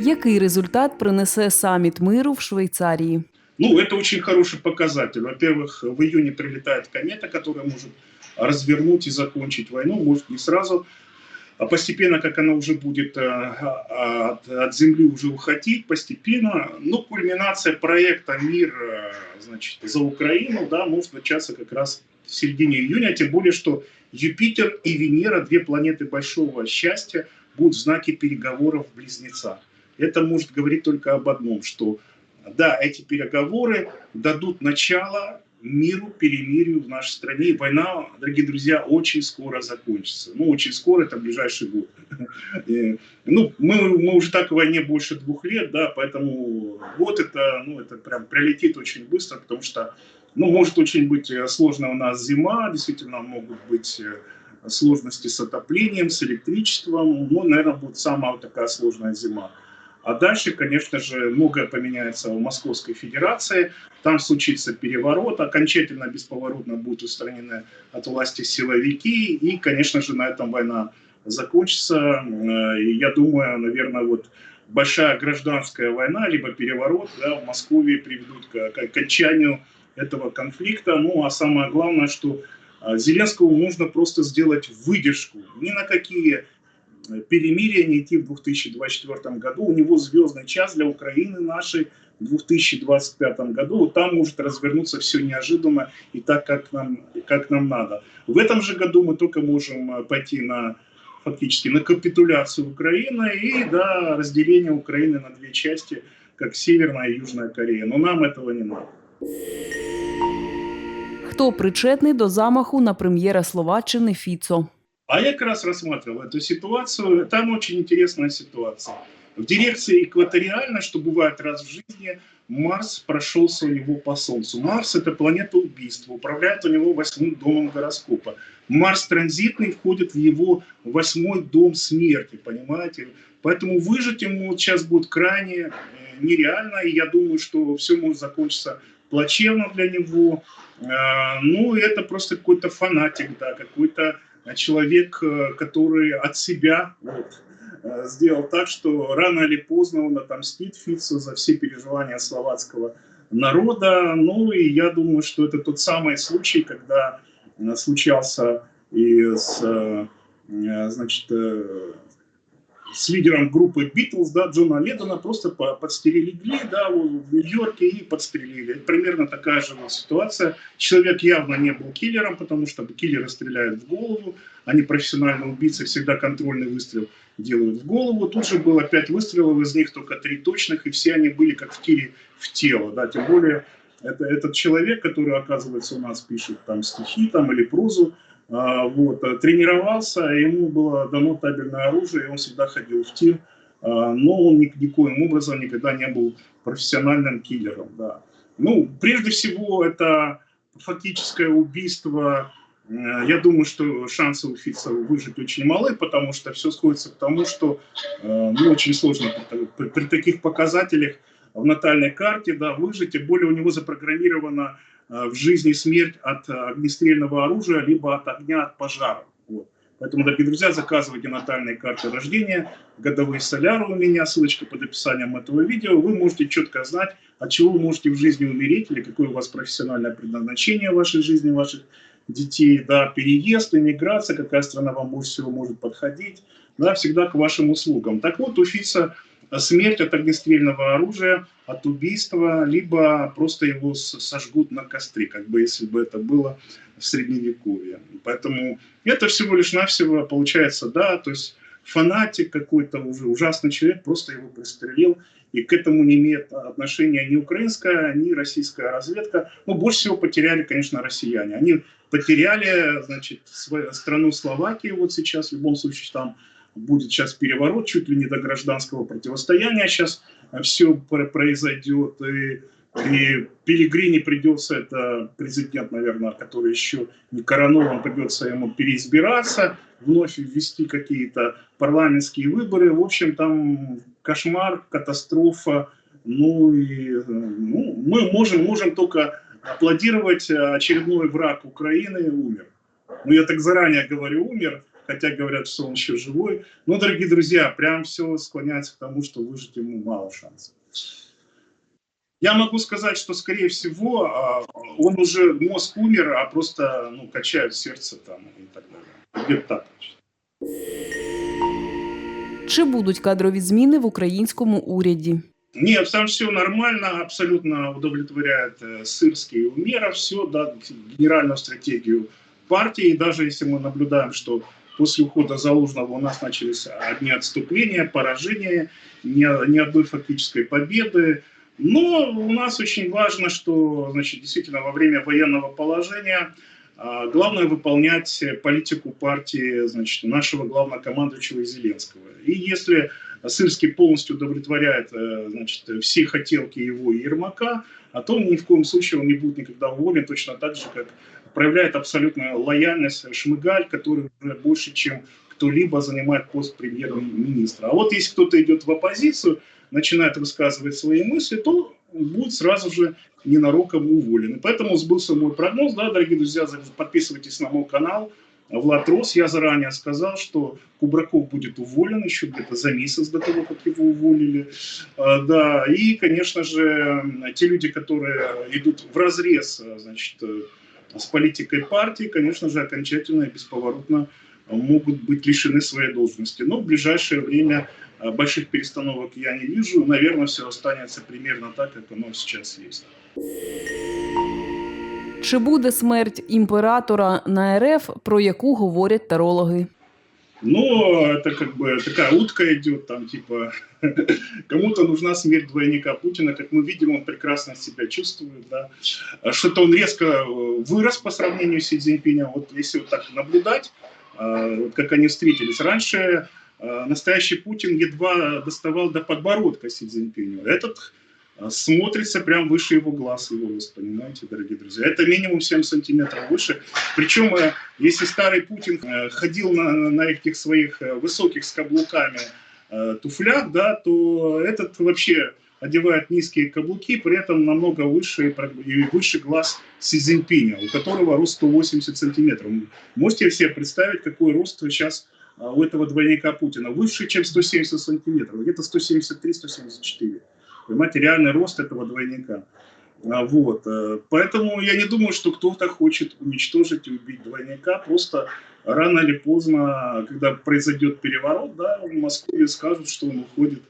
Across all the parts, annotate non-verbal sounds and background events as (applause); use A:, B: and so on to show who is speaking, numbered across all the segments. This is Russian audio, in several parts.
A: Який результат принесе саміт миру в Швейцарії?
B: Ну, это очень хороший показатель. Во-первых, в июне прилетает комета, которая может развернуть и закончить войну, может не сразу, а постепенно, как она уже будет э, а, от, от земли уже уходить, постепенно, ну, кульминация проекта «Мир э, значит, за Украину», да, может начаться как раз в середине июня, тем более, что Юпитер и Венера, две планеты большого счастья, будут в знаке переговоров в близнецах. Это может говорить только об одном, что да, эти переговоры дадут начало миру, перемирию в нашей стране. И война, дорогие друзья, очень скоро закончится. Ну, очень скоро, это ближайший год. (laughs) Ну, мы, мы уже так в войне больше двух лет, да, поэтому год это, ну, это прям пролетит очень быстро, потому что, ну, может очень быть э, сложно у нас зима, действительно могут быть э, сложности с отоплением, с электричеством, ну, наверное, будет самая вот такая сложная зима. А дальше, конечно же, многое поменяется в Московской Федерации. Там случится переворот, окончательно бесповоротно будут устранены от власти силовики. И, конечно же, на этом война закончится. И я думаю, наверное, вот большая гражданская война, либо переворот да, в Москве приведут к, к окончанию этого конфликта. Ну, а самое главное, что а, Зеленскому нужно просто сделать выдержку. Ни на какие перемирие не идти в 2024 году. У него звездный час для Украины нашей в 2025 году. Там может развернуться все неожиданно и так, как нам, как нам надо. В этом же году мы только можем э, пойти на фактически на капитуляцию Украины и да, разделение Украины на две части, как Северная и Южная Корея. Но нам этого не надо.
A: Хто причетний до замаху на прем'єра Словаччини Фіцо?
B: А я как раз рассматривал эту ситуацию. Там очень интересная ситуация. В дирекции экваториально, что бывает раз в жизни, Марс прошелся у него по Солнцу. Марс – это планета убийства, управляет у него восьмым домом гороскопа. Марс транзитный входит в его восьмой дом смерти, понимаете? Поэтому выжить ему сейчас будет крайне э, нереально, и я думаю, что все может закончиться плачевно для него. Э, ну, это просто какой-то фанатик, да, какой-то человек, э, который от себя вот, э, сделал так, что рано или поздно он отомстит Фицу за все переживания словацкого народа. Ну и я думаю, что это тот самый случай, когда э, случался и с значит, с лидером группы Битлз, да, Джона Ледона, просто подстерегли, да, в Нью-Йорке и подстрелили. Примерно такая же ситуация. Человек явно не был киллером, потому что киллеры стреляют в голову, они профессиональные убийцы, всегда контрольный выстрел делают в голову. Тут же было пять выстрелов, из них только три точных, и все они были как в тире в тело, да, тем более это этот человек, который, оказывается, у нас пишет там стихи там, или прозу, а, вот, э, тренировался, ему было дано табельное оружие, и он всегда ходил в тир, а, но он никоим образом никогда не был профессиональным киллером. Да. Ну, прежде всего, это фактическое убийство. Э, я думаю, что шансы у Фица выжить очень малы, потому что все сходится к тому, что э, ну, очень сложно при, при таких показателях в натальной карте да, выжить, тем более у него запрограммировано Э, в жизни смерть от э, огнестрельного оружия, либо от огня, от пожара. Вот. Поэтому, дорогие друзья, заказывайте натальные карты рождения, годовые соляры у меня, ссылочка под описанием этого видео. Вы можете четко знать, от чего вы можете в жизни умереть, или какое у вас профессиональное предназначение в вашей жизни, ваших детей, да, переезд, иммиграция, какая страна вам больше всего может подходить, да, всегда к вашим услугам. Так вот, у ФИСа смерть от огнестрельного оружия, от убийства, либо просто его сожгут на костре, как бы если бы это было в средневековье. Поэтому это всего лишь навсего получается, да, то есть фанатик какой-то уже ужасный человек просто его пристрелил, и к этому не имеет отношения ни украинская, ни российская разведка. Ну, больше всего потеряли, конечно, россияне. Они потеряли, значит, свою страну Словакию вот сейчас, в любом случае, там будет сейчас переворот чуть ли не до гражданского противостояния сейчас все произойдет. И, и Пелигрини придется, это президент, наверное, который еще не коронован, придется ему переизбираться, вновь ввести какие-то парламентские выборы. В общем, там кошмар, катастрофа. Ну и ну, мы можем, можем только аплодировать. Очередной враг Украины умер. Ну, я так заранее говорю, умер хотя говорят, что он еще живой. Но, дорогие друзья, прям все склоняется к тому, что выжить ему мало шансов. Я могу сказать, что, скорее всего, а, он уже, мозг умер, а просто ну, качают сердце там и так далее. Где-то так.
A: Чи будуть кадрові зміни в українському уряді?
B: Нет, там все нормально, абсолютно удовлетворяет э, Сырский и Умеров, все, да, генеральную стратегию партии, и даже если мы наблюдаем, что после ухода Залужного у нас начались одни отступления, поражения, ни, ни одной фактической победы, но у нас очень важно, что, значит, действительно во время военного положения а, главное выполнять политику партии, значит, нашего главнокомандующего Зеленского. И если Сырский полностью удовлетворяет э, значит, все хотелки его и Ермака, а то ни в коем случае он не будет никогда уволен, точно так же, как проявляет абсолютную лояльность Шмыгаль, который уже больше, чем кто-либо занимает пост премьер-министра. А вот если кто-то идет в оппозицию, начинает высказывать свои мысли, то будет сразу же ненароком уволен. И поэтому сбылся мой прогноз, да, дорогие друзья, подписывайтесь на мой канал, Влад Рос, я заранее сказал, что Кубраков будет уволен еще где-то за месяц до того, как его уволили. А, да, и, конечно же, те люди, которые идут в разрез значит, с политикой партии, конечно же, окончательно и бесповоротно могут быть лишены своей должности. Но в ближайшее время больших перестановок я не вижу. Наверное, все останется примерно так, как оно сейчас есть.
A: Чи буде смерть імператора на РФ, про яку говорять тарологи?
B: Ну, это как бы такая утка идет, там типа (laughs) кому-то нужна смерть двойника Путина, как мы видим, он прекрасно себя чувствует, да. Что-то он резко э, вырос по сравнению с Си Цзиньпинем. Вот если вот так наблюдать, э, вот как они встретились. Раньше э, настоящий Путин едва доставал до подбородка Си Цзиньпиню. Этот смотрится прям выше его глаз, его рост, понимаете, дорогие друзья. Это минимум 7 сантиметров выше. Причем, э, если старый Путин э, ходил на, на этих своих э, высоких с каблуками туфлях, да, то этот вообще одевает низкие каблуки, при этом намного выше и выше глаз Си Цзиньпиня, у которого рост 180 сантиметров. Можете себе представить, какой рост сейчас у этого двойника Путина? Выше, чем 170 сантиметров, где-то 173-174. Понимаете, реальный рост этого двойника. А, вот. Э, поэтому я не думаю, что кто-то хочет уничтожить и убить двойника. Просто рано или поздно, когда произойдет переворот, да, в Москве скажут, что он уходит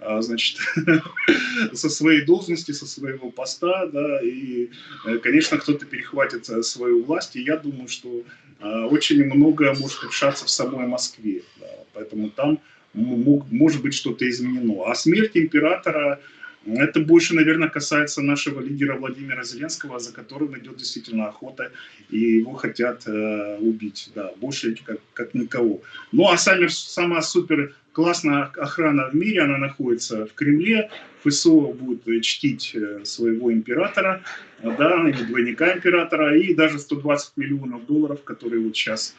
B: а, значит, (laughs) со своей должности, со своего поста, да, и, э, конечно, кто-то перехватит э, свою власть, и я думаю, что а, очень многое может решаться в самой Москве, да, поэтому там может быть что-то изменено. А смерть императора, это больше, наверное, касается нашего лидера Владимира Зеленского, за которым идет действительно охота, и его хотят э, убить, да, больше как, как никого. Ну, а сами, сама супер классная охрана в мире, она находится в Кремле, ФСО будет чтить э, своего императора, да, или двойника императора, и даже 120 миллионов долларов, которые вот сейчас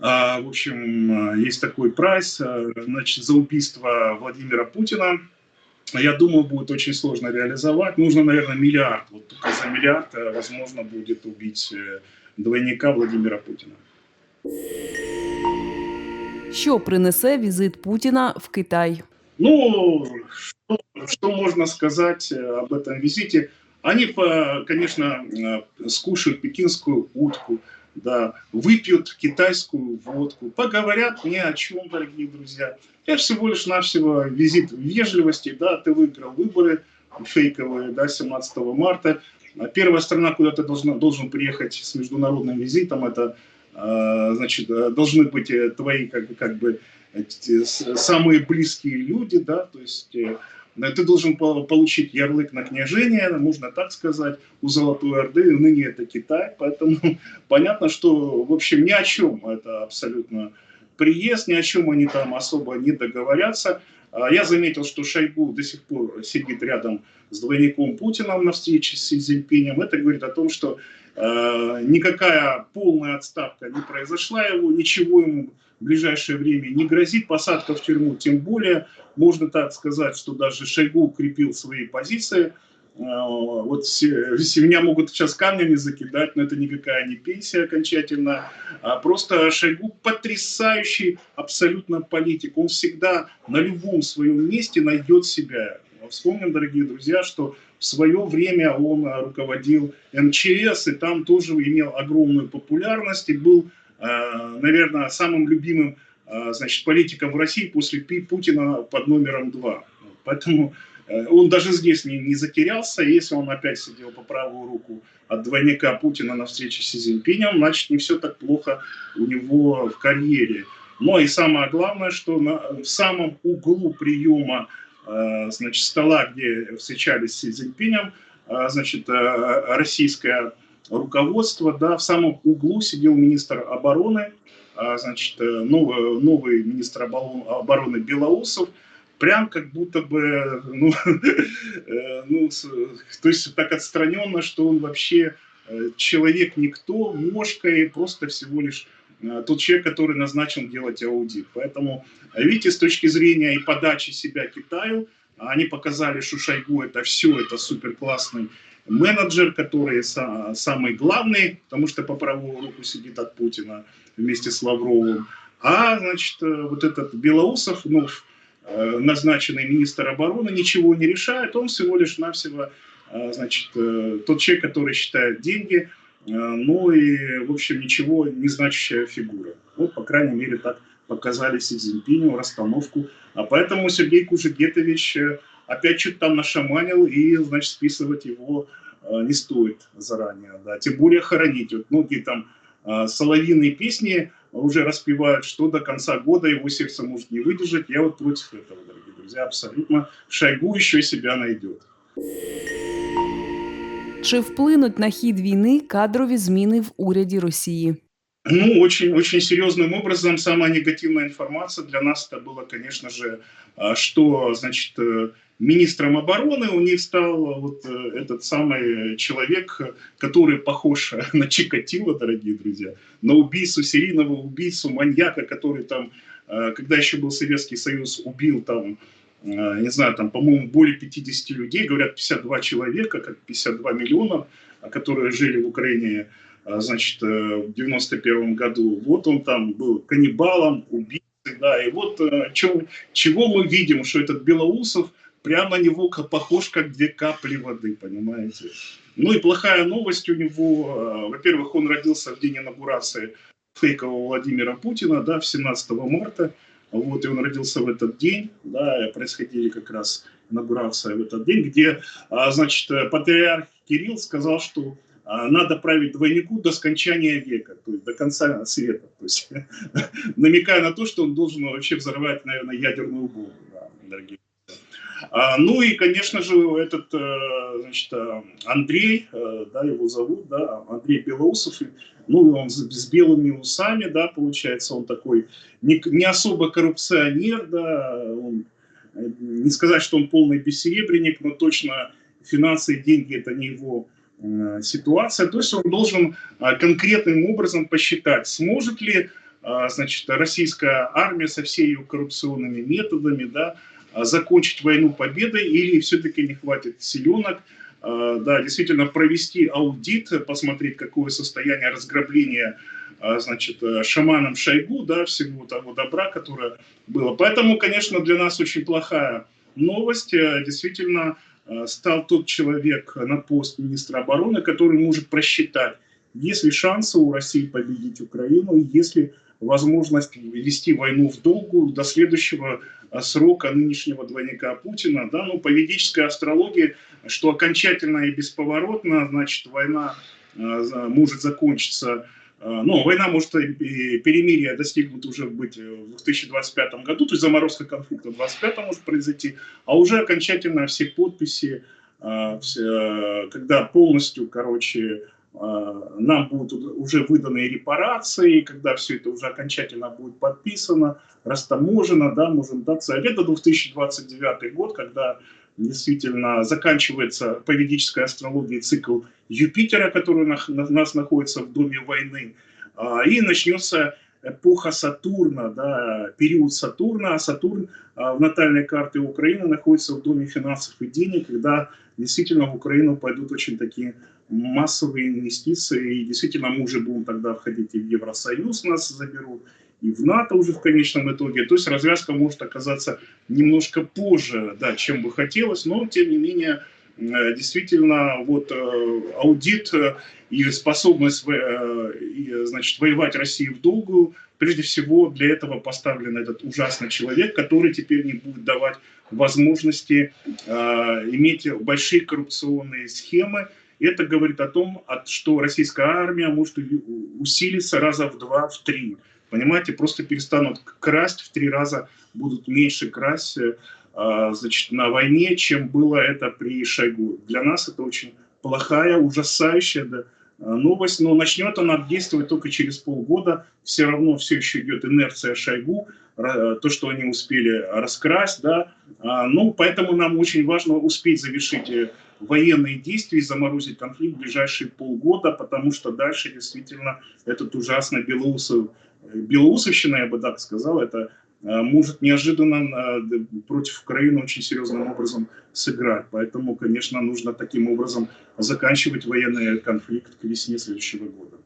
B: а, в общем, э, есть такой прайс, э, значит, за убийство Владимира Путина, я думаю, будет очень сложно реализовать. Нужно, наверное, миллиард. Вот только за миллиард э, возможно будет убить э, двойника Владимира Путина.
A: Що принесе візит Путіна в Китай?
B: Ну, что, что можно сказать э, об этом визите? Они, конечно, скушают пекинскую утку, да, выпьют китайскую водку, поговорят ни о чем, дорогие друзья. Это всего лишь навсего визит вежливости, да, ты выиграл выборы фейковые, да, 17 марта. Первая страна, куда ты должен, должен приехать с международным визитом, это, а, значит, должны быть э, твои, как, как бы, самые близкие люди, да, то есть э, ты должен получить ярлык на княжение, можно так сказать, у Золотой Орды, ныне это Китай, поэтому (laughs) понятно, что, в общем, ни о чем это абсолютно приезд, ни о чем они там особо не договорятся. А, я заметил, что Шойгу до сих пор сидит рядом с двойником Путиным на встрече с Си. Это говорит о том, что э, никакая полная отставка не произошла его, ничего ему в ближайшее время не грозит, посадка в тюрьму тем более. Можно так сказать, что даже Шойгу укрепил свои позиции вот все, меня могут сейчас камнями закидать, но это никакая не пенсия окончательно. А просто Шойгу потрясающий абсолютно политик. Он всегда на любом своем месте найдет себя. Вспомним, дорогие друзья, что в свое время он руководил МЧС, и там тоже имел огромную популярность и был, наверное, самым любимым значит, политиком в России после Путина под номером два. Поэтому Э, он даже здесь не, не затерялся. Если он опять сидел по правую руку от двойника Путина на встрече с Си Цзиньпинем, значит, не все так плохо у него в карьере. Но и самое главное, что на, в самом углу приема э, значит, стола, где встречались с Си Цзиньпинем, э, значит, российское руководство, да, в самом углу сидел министр обороны, значит, новый, новый министр обороны Белоусов – прям как будто бы, ну, (laughs) э, ну, то есть так отстраненно, что он вообще э, человек никто, мошка и просто всего лишь э, тот человек, который назначен делать аудит. Поэтому, видите, с точки зрения и подачи себя Китаю, они показали, что Шойгу это все, это супер классный менеджер, который самый главный, потому что по правую руку сидит от Путина вместе с Лавровым. А, значит, вот этот Белоусов, ну, назначенный министр обороны ничего не решает, он всего лишь навсего э, значит, э, тот человек, который считает деньги, ну и, в общем, ничего не значащая фигура. Вот, по крайней мере, так показали Си Цзиньпиню расстановку. А поэтому Сергей Кужегетович опять что-то там нашаманил, и, значит, списывать его не стоит заранее. Да. Тем более хоронить. Вот многие там соловиные песни уже распевают, что до конца года его сердце может не выдержать. Я вот против этого, дорогие друзья, абсолютно. Шойгу еще себя найдет.
A: Чи вплинуть на хід війни кадрові зміни в уряді Росії?
B: Ну, очень, очень серьезным образом самая негативная информация для нас это было, конечно же, что, значит, э, министром обороны у них стал вот э, этот самый человек, который похож (laughs) на Чикатило, дорогие друзья, на убийцу, серийного убийцу, маньяка, который там, э, когда еще был Советский Союз, убил там, э, не знаю, там, по-моему, более 50 людей, говорят, 52 человека, как 52 миллиона, которые жили в Украине, значит, в 91 году. Вот он там был каннибалом, убийцей, да, и вот чего, чего мы видим, что этот Белоусов – прямо на него похож, как две капли воды, понимаете. Ну и плохая новость у него, э, во-первых, он родился в день инаугурации фейкового Владимира Путина, да, в 17 марта, вот, и он родился в этот день, да, происходили как раз инаугурация в этот день, где, а, значит, патриарх Кирилл сказал, что а, надо править двойнику до скончания века, то есть до конца света, то есть (laughs) намекая на то, что он должен вообще взорвать, наверное, ядерную бомбу, да, дорогие ну и, конечно же, этот э, значит, э, Андрей, э, да, его зовут, да, Андрей Белоусов, ну, он с, белыми усами, да, получается, он такой не, не особо коррупционер, да, он, не сказать, что он полный бессеребренник, но точно финансы и деньги – это не его ситуация. То есть он должен конкретным образом посчитать, сможет ли значит, российская армия со всеми ее коррупционными методами, да, а, закончить войну победой или все-таки не хватит силенок, а, да, действительно провести аудит, посмотреть, какое состояние разграбления а, значит, шаманом Шойгу, да, всего того добра, которое было. Поэтому, конечно, для нас очень плохая новость. Действительно, стал тот человек на пост министра обороны, который может просчитать, есть ли шансы у России победить Украину, если возможность вести войну в долгу до следующего а, срока нынешнего двойника Путина. Да? Ну, по ведической астрологии, что окончательно и бесповоротно, значит, война а, может закончиться а, ну, война может и перемирие достигнут уже быть в 2025 году, то есть заморозка конфликта в 2025 может произойти, а уже окончательно все подписи, когда полностью, короче, нам будут уже выданы репарации, когда все это уже окончательно будет подписано, растаможено, да, можем дать совет до 2029 год, когда действительно заканчивается по ведической астрологии цикл Юпитера, который у нас находится в доме войны, а, и начнется эпоха Сатурна, да, период Сатурна, а Сатурн а, в натальной карте Украины находится в доме финансов и денег, когда действительно в Украину пойдут очень такие массовые инвестиции, и действительно мы уже будем тогда входить и в Евросоюз, нас заберут, и в НАТО уже в конечном итоге. То есть развязка может оказаться немножко позже, да, чем бы хотелось, но тем не менее э, действительно вот э, аудит э, и способность значит, воевать России в долгую, прежде всего для этого поставлен этот ужасный человек, который теперь не будет давать возможности иметь большие коррупционные схемы. Это говорит о том, что российская армия может усилиться раза в два, в три понимаете, просто перестанут красть в три раза, будут меньше красть э, значит, на войне, чем было это при Шойгу. Для нас это очень плохая, ужасающая да, новость, но начнет она действовать только через полгода. Все равно все еще идет инерция Шойгу, то, что они успели раскрасть, да. Ну, поэтому нам очень важно успеть завершить э, военные действия и заморозить конфликт в ближайшие полгода, потому что дальше действительно этот ужасный белоусов белоусовщина, я бы так сказал, это э, может неожиданно э, против Украины очень серьезным образом сыграть. Поэтому, конечно, нужно таким образом заканчивать военный конфликт к весне следующего года.